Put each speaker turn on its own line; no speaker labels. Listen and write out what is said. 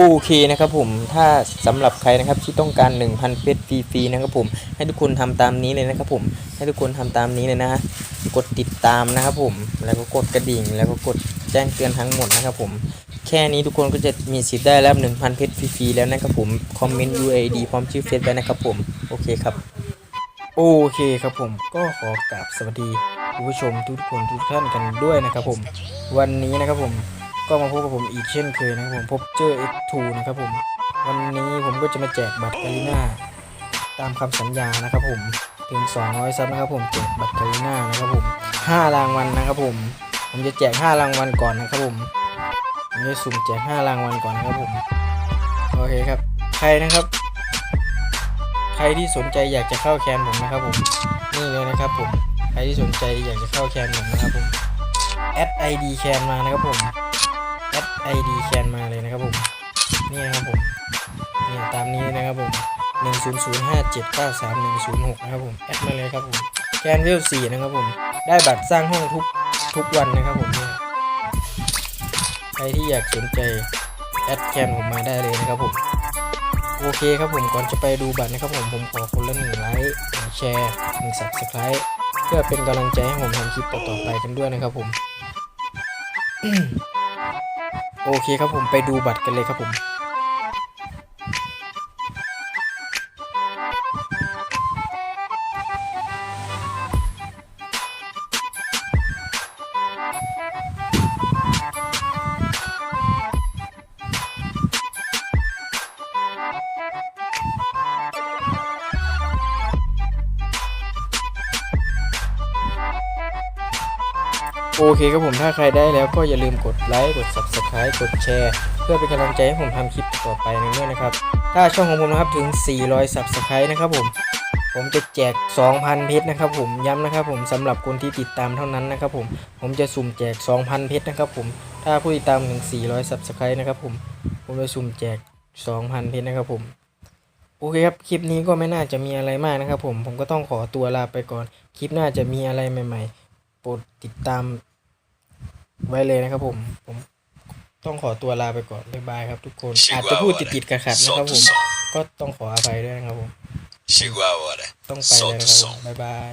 โอเคนะครับผมถ้าสำหรับใครนะครับที่ต้องการ 1,000เพชรฟรีๆนะครับผมให้ทุกคนทำตามนี้เลยนะครับผมให้ทุกคนทำตามนี้เลยนะฮะกดติดตามนะครับผมแล้วก็กดกระดิ่ง แล้วก็กดแจ้งเตือนทั้งหมดนะครับผมแค่นี้ทุกคนก็จะมีสิทธิ์ได้รับ1,000เพชรฟรีๆแล้วนะครับผมคอมเมนต์ UAD พร้อมชื่อเฟซไว้นะครับผมโอเคครับโอเคครับผมก็ขอกราบสวัสดีผู้ชมทุกคนทุกท่านกันด้วยนะครับผม วันนี้นะครับผม ก็มาพบกับผมอีกเช่นเคยนะครับผมพบเจอ X2 นะครับผม วันนี้ผมก็จะมาแจกบัตรกาลิน่าตามคำสัญญานะครับผมถึง 200 ซับนะครับผมแจกบัตรกาลิน่านะครับผม5รางวัลนะครับผม ผมจะแจก 5 รางวัลก่อนนะครับผมผมจะสุ่มแจก 5 รางวัลก่อนนะครับผมโอเคครับ ใครนะครับ ใครที่สนใจอยากจะเข้าแคนผมนะครับผมนี่เลยนะครับผมใครที่สนใจอยากจะเข้าแคนผมนะครับผมแอด ID แคนมานะครับผม แอด ID แคนมาเลยนะครับผมนี่นะครับผมเนี่ยตามนี้นะครับผม1 0 0 5 7 9 3 1 0 6นะครับผมแอดมาเลยครับผมแคนเวล4นะครับผมได้บัตรสร้างห้องทุกทุกวันนะครับผมเนี่ยใครที่อยากสนใจแอดแคนผมมาได้เลยนะครับผมโอเคครับผมก่อนจะไปดูบัตรนะครับผมผมขอคนละหนึ่งไลค์หนึ่งแชร์หนึ่งสับสไครต์เพื่อเป็นกำลังใจให้ผมทำคลิปต่อๆไปกันด้วยนะครับผม โอเคครับผมไปดูบัตรกันเลยครับผม โอเคครับผมถ้าใครได้แล้วก็อย่าลืมกดไลค์กด subscribe กดแชร์ เพื่อเป็นกำลังใจให้ผมทำคลิปต่อไปในด้วยนะครับ ถ้าช่องของผมนะครับถึง 400 subscribe นะครับผม ผมจะแจก 2,000 เพชรนะครับผมย้ำนะครับผมสำหรับคนที่ติดตามเท่านั้นนะครับผม ผมจะสุ่มแจก 2,000 เพชรนะครับผม ถ้าผู้ติดตามถึง 400 subscribe นะครับผม ผมจะสุ่มแจก 2,000 เพชรนะครับผมโอเคครับ คลิปนี้ก็ไม่น่าจะมีอะไรมากนะครับผม ผมก็ต้องขอตัวลาไปก่อน คลิปหน้าจะมีอะไรใหม่ ๆ โปรดติดตาม ไว้เลยนะครับผม ผมต้องขอตัวลาไปก่อนบ๊ายบายครับทุกคน อาจจะพูดติดๆขัดๆนะครับผม ก็ต้องขออภัยด้วยนะครับผม
Chegou a hora.
ต้องไปแล้วนะครับผมบ๊ายบาย